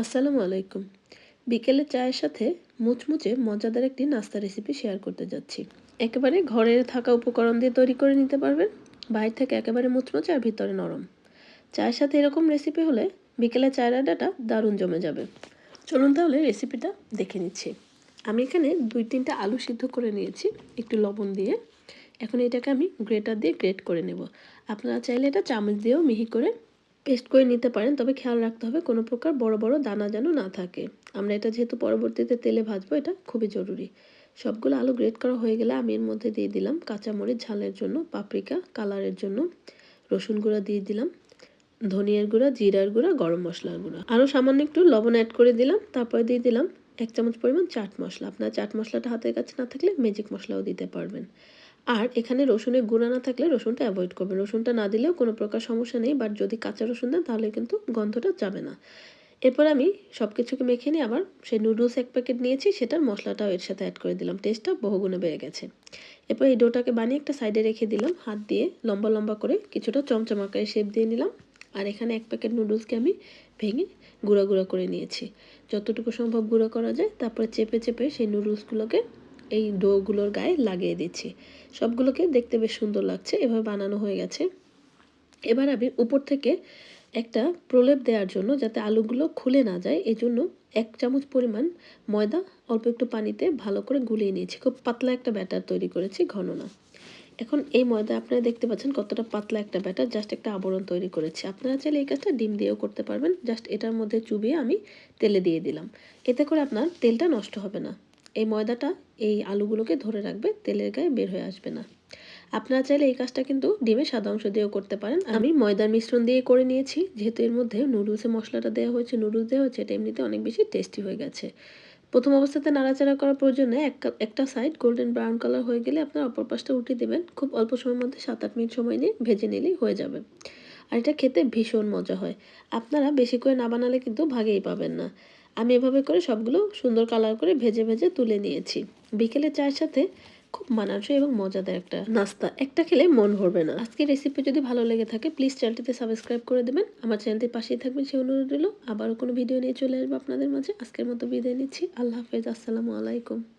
আসসালামু আলাইকুম। বিকেলে চায়ের সাথে মুচমুচে মজাদার একটি নাস্তা রেসিপি শেয়ার করতে যাচ্ছি। একেবারে ঘরে থাকা উপকরণ দিয়ে তৈরি করে নিতে পারবেন। বাইরে থেকে একেবারে মুচমুচে আর ভিতরে নরম। চায়ের সাথে এরকম রেসিপি হলে বিকেলে চায়ের আড্ডাটা দারুণ জমে যাবে। চলুন তাহলে রেসিপিটা দেখে নিচ্ছি। আমি এখানে দুই তিনটা আলু সিদ্ধ করে নিয়েছি, একটু লবণ দিয়ে। এখন এটাকে আমি গ্রেটার দিয়ে গ্রেট করে নেব। আপনারা চাইলে এটা চামচ দিয়েও মিহি করে পেস্ট করে নিতে পারেন, তবে খেয়াল রাখতে হবে কোনো প্রকার বড় বড় দানা যেন না থাকে। আমরা এটা যেহেতু পরবর্তীতে তেলে ভাজবো, এটা খুবই জরুরি। সবগুলো আলু গ্রেট করা হয়ে গেলে আমি এর মধ্যে দিয়ে দিলাম কাঁচামরিচ, ঝালের জন্য পাপরিকা কালারের জন্য, রসুন গুঁড়া দিয়ে দিলাম, ধনিয়ার গুঁড়া, জিরার গুঁড়া, গরম মশলার গুঁড়া। আরও সামান্য একটু লবণ অ্যাড করে দিলাম, তারপরে দিয়ে দিলাম এক চামচ পরিমাণ চাট মশলা। আপনার চাট মশলাটা হাতের কাছে না থাকলে ম্যাজিক মশলাও দিতে পারবেন। আর এখানে রসুনের গুঁড়া না থাকলে রসুনটা অ্যাভয়েড করবেন রসুনটা না দিলেও কোনো প্রকার সমস্যা নেই বাট যদি কাঁচা রসুন দেন তাহলে কিন্তু গন্ধটা যাবে না। এরপর আমি সব কিছুকে মেখে নিয়ে আবার সেই নুডলস এক প্যাকেট নিয়েছি, সেটার মশলাটাও এর সাথে অ্যাড করে দিলাম। টেস্টটা বহুগুণে বেড়ে গেছে। এরপর এই ডোটাকে বানিয়ে একটা সাইডে রেখে দিলাম। হাত দিয়ে লম্বা লম্বা করে কিছুটা চমচম আকারে শেপ দিয়ে নিলাম। আর এখানে এক প্যাকেট নুডলসকে আমি ভেঙে গুঁড়া গুঁড়া করে নিয়েছি। যতটুকু সম্ভব গুঁড়ো করা যায়, তারপরে চেপে চেপে সেই নুডলসগুলোকে এই ডোগুলোর গায়ে লাগিয়ে দিচ্ছি। সবগুলোকে দেখতে বেশ সুন্দর লাগছে, এভাবে বানানো হয়ে গেছে। এবার আমি উপর থেকে একটা প্রলেপ দেওয়ার জন্য যাতে আলুগুলো খুলে না যায় এই জন্য এক চামচ পরিমাণ ময়দা, অল্প একটু পানিতে ভালো করে গুলিয়ে নিয়েছি। খুব পাতলা একটা ব্যাটার তৈরি করেছি ঘন না এখন এই ময়দা আপনারা দেখতে পাচ্ছেন কতটা পাতলা একটা ব্যাটার, জাস্ট একটা আবরণ তৈরি করেছি। আপনারা চাইলে এই কাজটা ডিম দিয়েও করতে পারবেন, জাস্ট এটার মধ্যে চুবিয়ে আমি তেলে দিয়ে দিলাম। এতে করে আপনার তেলটা নষ্ট হবে না। এই ময়দাটা এই আলুগুলোকে ধরে রাখবে, তেলের গায়ে বের হয়ে আসবে না। আপনারা চাইলে এই কাজটা কিন্তু ডিমের সাদা অংশ দিয়েও করতে পারেন। আমি ময়দার মিশ্রণ দিয়ে করে নিয়েছি, যেহেতু এর মধ্যে নুডলসে মশলাটা দেওয়া হয়েছে, নুডলস দেওয়া হয়েছে, এটা এমনিতে অনেক বেশি টেস্টি হয়ে গেছে। প্রথম অবস্থাতে নাড়াচাড়া করার প্রয়োজনে একটা সাইড গোল্ডেন ব্রাউন কালার হয়ে গেলে আপনার অপর পাশটা উঠে দেবেন। খুব অল্প সময়ের মধ্যে সাত আট মিনিট সময় নিয়ে ভেজে নিলেই হয়ে যাবে। আর এটা খেতে ভীষণ মজা হয়। আপনারা বেশি করে না বানালে কিন্তু ভাগেই পাবেন না। আমি এভাবে করে সবগুলো সুন্দর কালার করে ভেজে ভেজে তুলে নিয়েছি। বিকেলে চায়ের সাথে খুব মানানসই এবং মজাদার একটা নাস্তা। একটা খেলে মন ভরবে না। আজকে রেসিপি যদি ভালো লেগে থাকে প্লিজ চ্যানেলটিতে সাবস্ক্রাইব করে দেবেন। আমার চ্যানেলটির পাশেই থাকবেন সেই অনুরোধ রইল। আবারও কোনো ভিডিও নিয়ে চলে আসব আপনাদের মাঝে। আজকের মতো বিদায় নিচ্ছি। আল্লাহ হাফেজ। আসসালামু আলাইকুম।